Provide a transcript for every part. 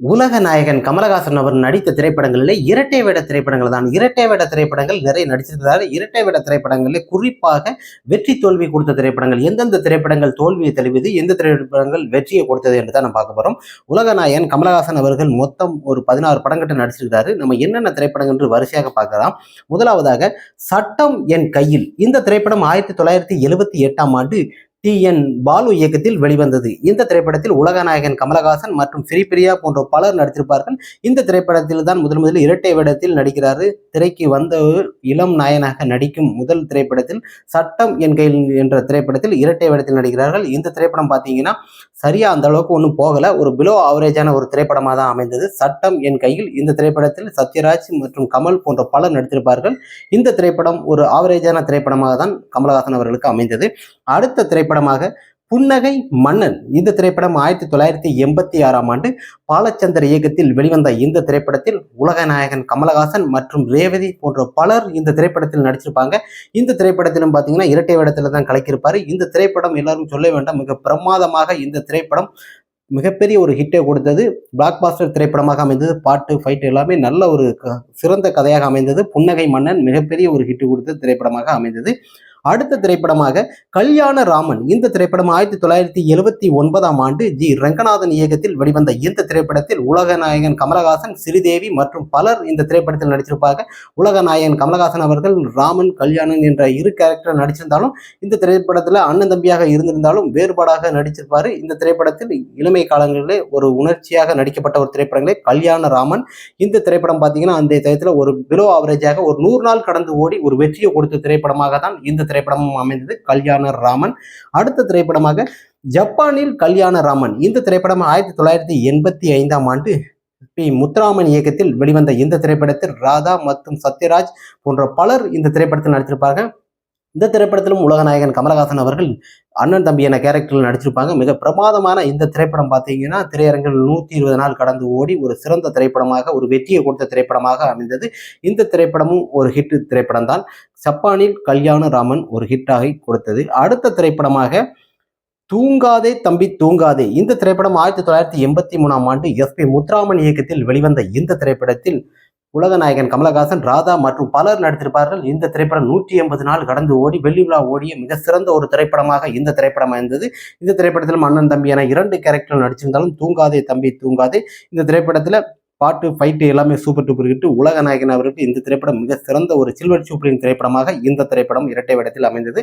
உலக நாயகன் கமலஹாசன் அவர் நடித்த திரைப்படங்களிலே இரட்டை வேட திரைப்படங்கள் தான். இரட்டை வேட திரைப்படங்கள் நிறைய நடிச்சிருக்கிறார். இரட்டை வேட திரைப்படங்களில் குறிப்பாக வெற்றி தோல்வி கொடுத்த திரைப்படங்கள் எந்தெந்த திரைப்படங்கள் தோல்வியை தெளிவுது எந்த திரைப்படங்கள் வெற்றியை கொடுத்தது என்று தான் நம்ம பார்க்க போகிறோம் உலக நாயகன் கமலஹாசன் அவர்கள் மொத்தம் ஒரு பதினாறு படங்கிட்ட நடிச்சிருக்காரு நம்ம என்னென்ன திரைப்படங்கள் என்று வரிசையாக பார்க்கலாம். முதலாவதாக சட்டம் என் கையில். இந்த திரைப்படம் ஆயிரத்தி தொள்ளாயிரத்தி எழுபத்தி எட்டாம் ஆண்டு டி என் பாலு இயக்கத்தில் வெளிவந்தது. இந்த திரைப்படத்தில் உலகநாயகன் கமலஹாசன் மற்றும் ஸ்ரீபிரியா போன்ற பலர் நடித்திருப்பார்கள். இந்த திரைப்படத்தில் தான் முதல் முதலில் இரட்டை வேடத்தில் நடிக்கிறாரு. திரைக்கு வந்த இளம் நாயனாக நடிக்கும் முதல் திரைப்படத்தில் சட்டம் என் கையில் என்ற திரைப்படத்தில் இரட்டை வேடத்தில் நடிக்கிறார்கள். இந்த திரைப்படம் பார்த்தீங்கன்னா சரியா அந்த அளவுக்கு ஒன்றும் போகல. ஒரு பிலோ ஆவரேஜான ஒரு திரைப்படமாக தான் அமைந்தது. சட்டம் என் கையில் இந்த திரைப்படத்தில் சத்யராஜ் மற்றும் கமல் போன்ற பலர் நடித்திருப்பார்கள். இந்த திரைப்படம் ஒரு ஆவரேஜான திரைப்படமாக தான் கமலஹாசன் அவர்களுக்கு அமைந்தது. அடுத்த திரைப்படமாக புன்னகை மன்னன் இந்த திரைப்படம் ஆயிரத்தி தொள்ளாயிரத்தி எண்பத்தி ஆறாம் ஆண்டு பாலச்சந்தர் இயக்கத்தில் வெளிவந்த இந்த திரைப்படத்தில் உலகநாயகன் கமலஹாசன் மற்றும் ரேவதி போன்ற பலர் இந்த திரைப்படத்தில் நடிச்சிருப்பாங்க. இந்த திரைப்படத்திலும் பார்த்தீங்கன்னா இரட்டை வேடத்தில் தான் கலக்கியிருப்பார். இந்த திரைப்படம் எல்லாரும் சொல்ல வேண்டாம். மிக பிரமாதமாக இந்த திரைப்படம் மிகப்பெரிய ஒரு ஹிட்டை கொடுத்தது. பிளாக் பாஸ்டர் திரைப்படமாக அமைந்தது. பாட்டு ஃபைட் எல்லாமே நல்ல ஒரு க- சிறந்த கதையாக அமைந்தது. புன்னகை மன்னன் மிகப்பெரிய ஒரு ஹிட் கொடுத்த திரைப்படமாக அமைந்தது. அடுத்த திரைப்படமாக கல்யாண ராமன். இந்த திரைப்படம் ஆயிரத்தி தொள்ளாயிரத்தி எழுபத்தி ஒன்பதாம் ஆண்டு ஜி. ரங்கநாதன் இயக்கத்தில் வெளிவந்த இந்த திரைப்படத்தில் உலக நாயகன் கமலஹாசன் ஸ்ரீதேவி மற்றும் பலர் இந்த திரைப்படத்தில் நடிச்சிருப்பாங்க உலக நாயகன் கமலஹாசன் அவர்கள் ராமன் கல்யாணன் என்ற இரு கேரக்டர் நடிச்சிருந்தாலும் இந்த திரைப்படத்தில் அண்ணன் தம்பியாக இருந்திருந்தாலும் வேறுபாடாக நடிச்சிருப்பார். இந்த திரைப்படத்தில் இளமை காலங்களிலே ஒரு உணர்ச்சியாக நடிக்கப்பட்ட ஒரு திரைப்படங்களே கல்யாண ராமன். இந்த திரைப்படம் பார்த்தீங்கன்னா அந்த டயத்தில் ஒரு பிலோ ஆவரேஜாக ஒரு நூறு நாள் கடந்து ஓடி ஒரு வெற்றியை கொடுத்த திரைப்படமாக தான் இந்த திரைப்படமும் அமைந்தது. கல்யாண ராமன். அடுத்த திரைப்படமாக ஜப்பானில் கல்யாண ராமன். இந்த திரைப்படம் ஆயிரத்தி தொள்ளாயிரத்தி எண்பத்தி ஐந்தாம் ஆண்டு பி. முத்துராமன் இயக்கத்தில் வெளிவந்த இந்த திரைப்படத்தில் ராதா மற்றும் சத்யராஜ் போன்ற பலர் இந்த திரைப்படத்தில் நடித்திருப்பார்கள். இந்த திரைப்படத்திலும் உலகநாயகன் கமலஹாசன் அவர்கள் அண்ணன் தம்பி என கேரக்டரில் நடிச்சிருப்பாங்க. மிக பிரமாதமான இந்த திரைப்படம் பார்த்தீங்கன்னா திரையரங்கில் நூற்றி இருபது நாள் கடந்து ஓடி ஒரு சிறந்த திரைப்படமாக ஒரு வெற்றியை கொடுத்த திரைப்படமாக அமைந்தது. இந்த திரைப்படமும் ஒரு ஹிட் திரைப்படம் தான் ஜப்பானில் கல்யாண ராமன் ஒரு ஹிட்டாகி கொடுத்தது. அடுத்த திரைப்படமாக தூங்காதே தம்பி தூங்காதே. இந்த திரைப்படம் ஆயிரத்தி தொள்ளாயிரத்தி எண்பத்தி மூணாம் ஆண்டு எஸ் பி முத்துராமன் இயக்கத்தில் வெளிவந்த இந்த திரைப்படத்தில் உலகநாயகன் கமலஹாசன் ராதா மற்றும் பலர் நடித்திருப்பார்கள். இந்த திரைப்படம் நூற்றி எண்பது நாள் கடந்து ஓடி வெள்ளி விழா ஓடிய மிக சிறந்த ஒரு திரைப்படமாக இந்த திரைப்படம் இருந்தது இந்த திரைப்படத்தில் அண்ணன் தம்பி என இரண்டு கேரக்டர் நடிச்சிருந்தாலும் தூங்காதே தம்பி தூங்காதே. இந்த திரைப்படத்தில் பாட்டு ஃபைட்டு எல்லாமே சூப்பர் டூப்பர் ஹிட் உலக நாயகன் அவருக்கு இந்த திரைப்படம் மிக சிறந்த ஒரு சில்வர் சூப்பரின் திரைப்படமாக இந்த திரைப்படம் இரட்டை வேடத்தில் அமைந்தது.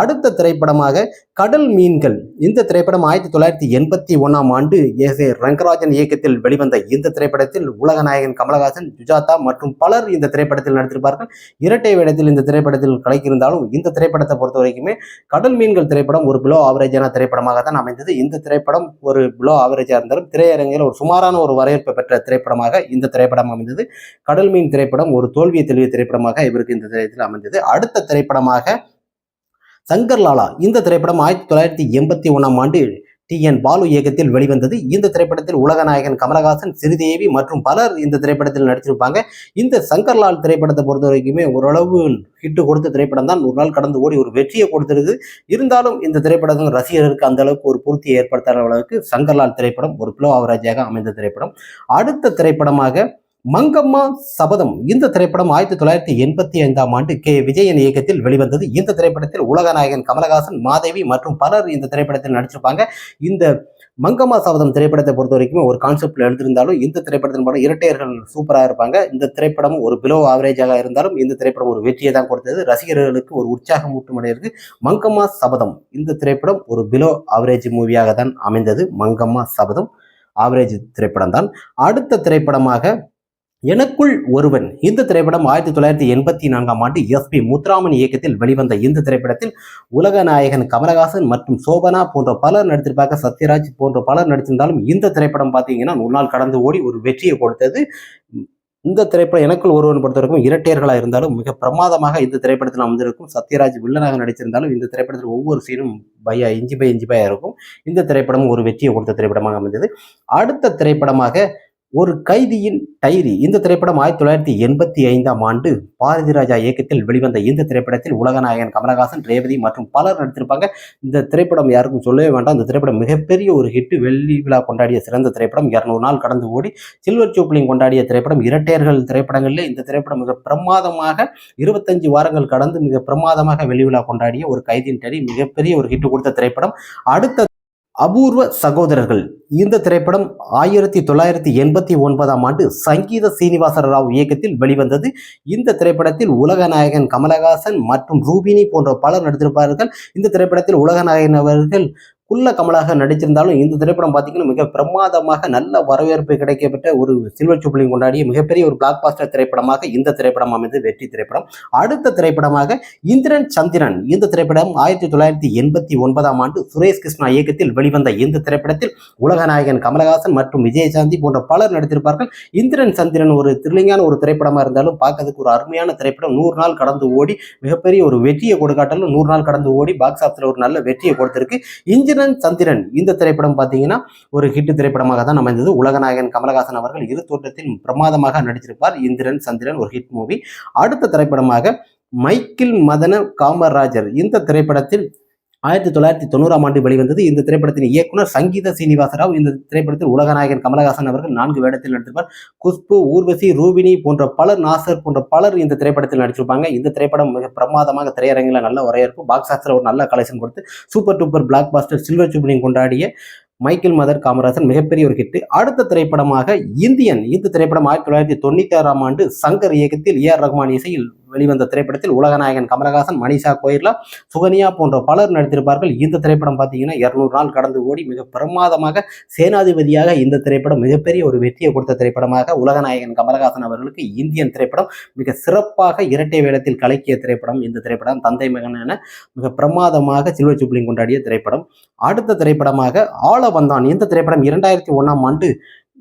அடுத்த திரைப்படமாக கடல் மீன்கள். இந்த திரைப்படம் ஆயிரத்தி தொள்ளாயிரத்தி எண்பத்தி ஒன்றாம் ஆண்டு எஸ் ஏ ரங்கராஜன் இயக்கத்தில் வெளிவந்த இந்த திரைப்படத்தில் உலக நாயகன் கமலஹாசன் சுஜாதா மற்றும் பலர் இந்த திரைப்படத்தில் நடித்திருப்பார்கள். இரட்டை வேடத்தில் இந்த திரைப்படத்தில் கலைக்கிருந்தாலும் இந்த திரைப்படத்தை பொறுத்த வரைக்குமே கடல் மீன்கள் திரைப்படம் ஒரு பிலோ ஆவரேஜான திரைப்படமாக தான் அமைந்தது. இந்த திரைப்படம் ஒரு பிலோ ஆவரேஜாக இருந்தாலும் திரையரங்கில் ஒரு சுமாரான ஒரு வரவேற்பை பெற்ற திரைப்படமாக இந்த திரைப்படம் அமைந்தது. கடல் மீன் திரைப்படம் ஒரு தோல்வியை தெளிவு திரைப்படமாக இவருக்கு இந்த திரைப்படத்தில் அமைந்தது. அடுத்த திரைப்படமாக சங்கர் லாலா இந்த திரைப்படம் ஆயிரத்தி தொள்ளாயிரத்தி எண்பத்தி ஒன்றாம் ஆண்டு டி. என். பாலு இயக்கத்தில் வெளிவந்தது. இந்த திரைப்படத்தில் உலகநாயகன் கமலஹாசன் சிறுதேவி மற்றும் பலர் இந்த திரைப்படத்தில் நடிச்சிருப்பாங்க இந்த சங்கர்லால் திரைப்படத்தை பொறுத்த வரைக்குமே ஓரளவு ஹிட்டு கொடுத்த திரைப்படம் தான் ஒரு நாள் கடந்து ஓடி ஒரு வெற்றியை கொடுத்துருது இருந்தாலும் இந்த திரைப்படம் ரசிகர்களுக்கு அந்த அளவுக்கு ஒரு பூர்த்தியை ஏற்படுத்தாத அளவுக்கு சங்கர்லால் திரைப்படம் ஒரு கிலோ ஆவரேஜாக அமைந்த திரைப்படம். அடுத்த திரைப்படமாக மங்கம்மா சபதம். இந்த திரைப்படம் ஆயிரத்தி தொள்ளாயிரத்தி எண்பத்தி ஐந்தாம் ஆண்டு கே. விஜயன் இயக்கத்தில் வெளிவந்தது. இந்த திரைப்படத்தில் உலகநாயகன் கமலஹாசன் மாதேவி மற்றும் பலர் இந்த திரைப்படத்தில் நடிச்சிருப்பாங்க. இந்த மங்கம்மா சபதம் திரைப்படத்தை பொறுத்த வரைக்கும் ஒரு கான்செப்ட்ல எடுத்திருந்தாலும் இந்த திரைப்படத்தின் படம் இரட்டையர்கள் சூப்பராக இருப்பாங்க. இந்த திரைப்படம் ஒரு பிலோ ஆவரேஜாக இருந்தாலும் இந்த திரைப்படம் ஒரு வெற்றியை தான் கொடுத்தது. ரசிகர்களுக்கு ஒரு உற்சாகம் ஊட்டுமடையிருக்கு மங்கம்மா சபதம். இந்த திரைப்படம் ஒரு பிலோ ஆவரேஜ் மூவியாக தான் அமைந்தது. மங்கம்மா சபதம் ஆவரேஜ் திரைப்படம் தான் அடுத்த திரைப்படமாக எனக்குள் ஒருவன். இந்த திரைப்படம் ஆயிரத்தி தொள்ளாயிரத்தி எண்பத்தி நான்காம் ஆண்டு எஸ் பி முத்துராமன் இயக்கத்தில் வெளிவந்த இந்த திரைப்படத்தில் உலக நாயகன் கமலஹாசன் மற்றும் சோபனா போன்ற பலர் நடித்திருப்பாங்க. சத்யராஜ் போன்ற பலர் நடித்திருந்தாலும் இந்த திரைப்படம் பார்த்தீங்கன்னா ஒரு கடந்து ஓடி ஒரு வெற்றியை கொடுத்தது. இந்த திரைப்படம் எனக்குள் ஒருவன் பொறுத்தவரைக்கும் இரட்டையர்களாக இருந்தாலும் மிக பிரமாதமாக இந்த திரைப்படத்தில் அமைந்திருக்கும் சத்யராஜ் வில்லனாக நடித்திருந்தாலும் இந்த திரைப்படத்தில் ஒவ்வொரு சீனும் பையா இஞ்சி பை இஞ்சி பையா இருக்கும். இந்த திரைப்படம் ஒரு வெற்றியை கொடுத்த திரைப்படமாக அமைந்தது. அடுத்த திரைப்படமாக ஒரு கைதியின் டைரி. இந்த திரைப்படம் ஆயிரத்தி தொள்ளாயிரத்தி எண்பத்தி ஐந்தாம் ஆண்டு பாரதி ராஜா இயக்கத்தில் வெளிவந்த இந்த திரைப்படத்தில் உலகநாயகன் கமலஹாசன் ரேவதி மற்றும் பலர் நடித்திருப்பாங்க. இந்த திரைப்படம் யாருக்கும் சொல்லவே வேண்டாம். இந்த திரைப்படம் மிகப்பெரிய ஒரு ஹிட் வெள்ளி விழா கொண்டாடிய சிறந்த திரைப்படம். இரநூறு நாள் கடந்து ஓடி சில்வர் சூப்ளிங் கொண்டாடிய திரைப்படம். இரட்டையர்கள் திரைப்படங்களில் இந்த திரைப்படம் மிக பிரமாதமாக இருபத்தஞ்சு வாரங்கள் கடந்து மிக பிரமாதமாக வெள்ளி விழா கொண்டாடிய ஒரு கைதியின் டைரி. மிகப்பெரிய ஒரு ஹிட் கொடுத்த திரைப்படம். அடுத்த அபூர்வ சகோதரர்கள். இந்த திரைப்படம் ஆயிரத்தி தொள்ளாயிரத்தி எண்பத்தி ஒன்பதாம் ஆண்டு சங்கீத சீனிவாசர ராவ் இயக்கத்தில் வெளிவந்தது. இந்த திரைப்படத்தில் உலகநாயகன் கமலஹாசன் மற்றும் ரூபினி போன்ற பலர் நடித்திருப்பார்கள். இந்த திரைப்படத்தில் உலகநாயகன் அவர்கள் குள்ள கமலாக நடிச்சிருந்தாலும் இந்த திரைப்படம் பார்த்தீங்கன்னா மிக பிரமாதமாக நல்ல வரவேற்பு கிடைக்கப்பட்ட ஒரு சில்வர் சுப்ளிங் கொண்டாடிய மிகப்பெரிய ஒரு பிளாக் பாஸ்டர் திரைப்படமாக இந்த திரைப்படம் அமைந்தது வெற்றி திரைப்படம். அடுத்த திரைப்படமாக இந்திரன் சந்திரன். இந்த திரைப்படம் ஆயிரத்தி தொள்ளாயிரத்தி எண்பத்தி ஒன்பதாம் ஆண்டு சுரேஷ் கிருஷ்ணா இயக்கத்தில் வெளிவந்த இந்த திரைப்படத்தில் உலகநாயகன் கமலஹாசன் மற்றும் விஜயசாந்தி போன்ற பலர் நடித்திருப்பார்கள். இந்திரன் சந்திரன் ஒரு த்ரில்லிங்கான ஒரு திரைப்படமாக இருந்தாலும் பார்க்கறதுக்கு ஒரு அருமையான திரைப்படம். நூறு நாள் கடந்து ஓடி மிகப்பெரிய ஒரு வெற்றியை கொடுக்காட்டாலும் நூறு நாள் கடந்து ஓடி பாக்ஸ் ஆஃபீஸில் ஒரு நல்ல வெற்றியை கொடுத்திருக்கு. இந்திரன் சந்திரன் இந்த திரைப்படம் பார்த்தீங்கன்னா ஒரு ஹிட் திரைப்படமாக தான் அமைந்தது. உலகநாயகன் கமலஹாசன் அவர்கள் இரு தோற்றத்தில் பிரமாதமாக நடித்திருப்பார். இந்திரன் சந்திரன் ஒரு ஹிட் மூவி அடுத்த திரைப்படமாக மைக்கேல் மதன காமராஜர். இந்த திரைப்படத்தில் ஆயிரத்தி தொள்ளாயிரத்தி தொண்ணூறாம் ஆண்டு வெளிவந்தது. இந்த திரைப்படத்தின் இயக்குனர் சங்கீத சீனிவாசராவ். இந்த திரைப்படத்தில் உலகநாயகன் கமலஹாசன் அவர்கள் நான்கு வேடத்தில் நடித்திருப்பார். குஷ்பு ஊர்வசி ரூபினி போன்ற பலர் நாசர் போன்ற பலர் இந்த திரைப்படத்தில் நடிச்சிருப்பாங்க. இந்த திரைப்படம் மிக பிரமாதமாக திரையரங்கில் நல்ல வரவேற்பு பாக்ஸ் ஆஃபீஸில் ஒரு நல்ல கலெக்ஷன் கொடுத்து super duper block buster silver jubilee கொண்டாடிய மைக்கேல் மதர் காமராசன் மிகப்பெரிய ஒரு ஹிட் அடுத்த திரைப்படமாக இந்தியன் இந்த திரைப்படம் ஆயிரத்தி தொள்ளாயிரத்தி தொண்ணூத்தி ஆறாம் ஆண்டு சங்கர் இயக்கத்தில் ஏ ஆர் ரஹ்மான் இசையில் வெளிவந்த திரைப்படத்தில் உலகநாயகன் கமலஹாசன் மணிஷா கோயிலா சுகன்யா போன்ற பலர் நடித்திருப்பார்கள். இந்த திரைப்படம் பார்த்தீங்கன்னா இருநூறு நாள் கடந்து ஓடி மிக பிரமாதமாக சேனாதிபதியாக இந்த திரைப்படம் மிகப்பெரிய ஒரு வெற்றியை கொடுத்த திரைப்படமாக உலகநாயகன் கமலஹாசன் அவர்களுக்கு இந்தியன் திரைப்படம் மிக சிறப்பாக இரட்டை வேடத்தில் கலக்கிய திரைப்படம் இந்த திரைப்படம். தந்தை மகன் என மிக பிரமாதமாக சில்வர் ஜூப்ளிங் கொண்டாடிய திரைப்படம். அடுத்த திரைப்படமாக ஆள வந்தான். இந்த திரைப்படம் இரண்டாயிரத்தி ஒன்றாம் ஆண்டு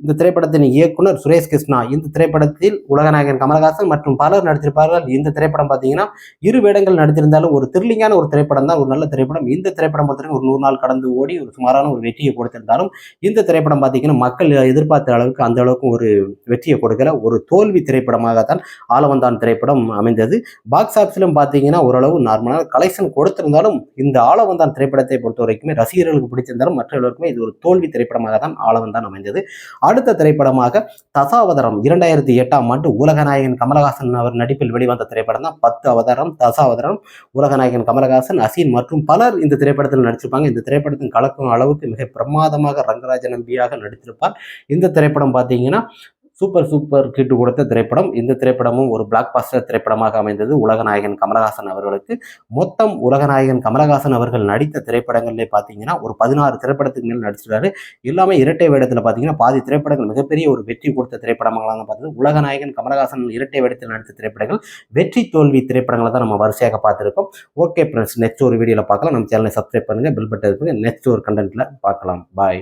இந்த திரைப்படத்தின் இயக்குனர் சுரேஷ் கிருஷ்ணா. இந்த திரைப்படத்தில் உலகநாயகன் கமலஹாசன் மற்றும் பலர் நடித்திருப்பார்கள். இந்த திரைப்படம் பார்த்தீங்கன்னா இரு வேடங்கள் நடித்திருந்தாலும் ஒரு த்ரில்லிங்கான ஒரு திரைப்படம் தான் ஒரு நல்ல திரைப்படம். இந்த திரைப்படம் பொறுத்தவரைக்கும் ஒரு நூறு நாள் கடந்து ஓடி ஒரு சுமாரான ஒரு வெற்றியை கொடுத்திருந்தாலும் இந்த திரைப்படம் பார்த்தீங்கன்னா மக்கள் எதிர்பார்த்த அளவுக்கு அந்த அளவுக்கு ஒரு வெற்றியை கொடுக்கல. ஒரு தோல்வி திரைப்படமாகத்தான் ஆலவந்தான் திரைப்படம் அமைந்தது. பாக்ஸ் ஆஃபீஸிலும் பார்த்தீங்கன்னா ஓரளவு நார்மலான கலெக்ஷன் கொடுத்திருந்தாலும் இந்த ஆலவந்தான் திரைப்படத்தை பொறுத்த வரைக்குமே ரசிகர்களுக்கு பிடிச்சிருந்தாலும் மற்ற எல்லோருக்குமே இது ஒரு தோல்வி திரைப்படமாக தான் ஆலவந்தான் அமைந்தது. அடுத்த திரைப்படமாக தசாவதரம் இரண்டாயிரத்தி எட்டாம் ஆண்டு உலகநாயகன் கமலஹாசன் அவர் நடிப்பில் வெளிவந்த திரைப்படம் தான் பத்து அவதாரம் தசாவதரம் உலகநாயகன் கமலஹாசன் அசீன் மற்றும் பலர் இந்த திரைப்படத்தில் நடிச்சிருப்பாங்க. இந்த திரைப்படத்தின் கலக்கும் அளவுக்கு மிக பிரமாதமாக ரங்கராஜ நம்பியாக நடித்திருப்பார். இந்த திரைப்படம் பார்த்தீங்கன்னா சூப்பர் சூப்பர் கிட் கொடுத்த திரைப்படம். இந்த திரைப்படமும் ஒரு பிளாக் பாஸ்டர் திரைப்படமாக அமைந்தது. உலகநாயகன் கமலஹாசன் அவர்களுக்கு. மொத்தம் உலகநாயகன் கமலஹாசன் அவர்கள் நடித்த திரைப்படங்கள்லேயே பார்த்தீங்கன்னா ஒரு பதினாறு திரைப்படத்துக்கு மேல் நடிச்சிருக்காரு. எல்லாமே இரட்டை வேடத்தில் பார்த்தீங்கன்னா பாதி திரைப்படங்கள் மிகப்பெரிய ஒரு வெற்றி கொடுத்த திரைப்படங்களாக பார்த்தது. உலகநாயகன் கமலஹாசன் இரட்டை வேடத்தில் நடித்த திரைப்படங்கள் வெற்றி தோல்வி திரைப்படங்களை தான் நம்ம வரிசையாக பார்த்துருக்கோம். ஓகே ஃப்ரெண்ட்ஸ் நெக்ஸ்ட் ஒரு வீடியோவில் பார்க்கலாம். நம்ம சேனலை சப்ஸ்கிரைப் பண்ணுங்கள் பில் பட்டன் நெக்ஸ்ட் ஒரு கண்டென்ட்டில் பார்க்கலாம். பாய்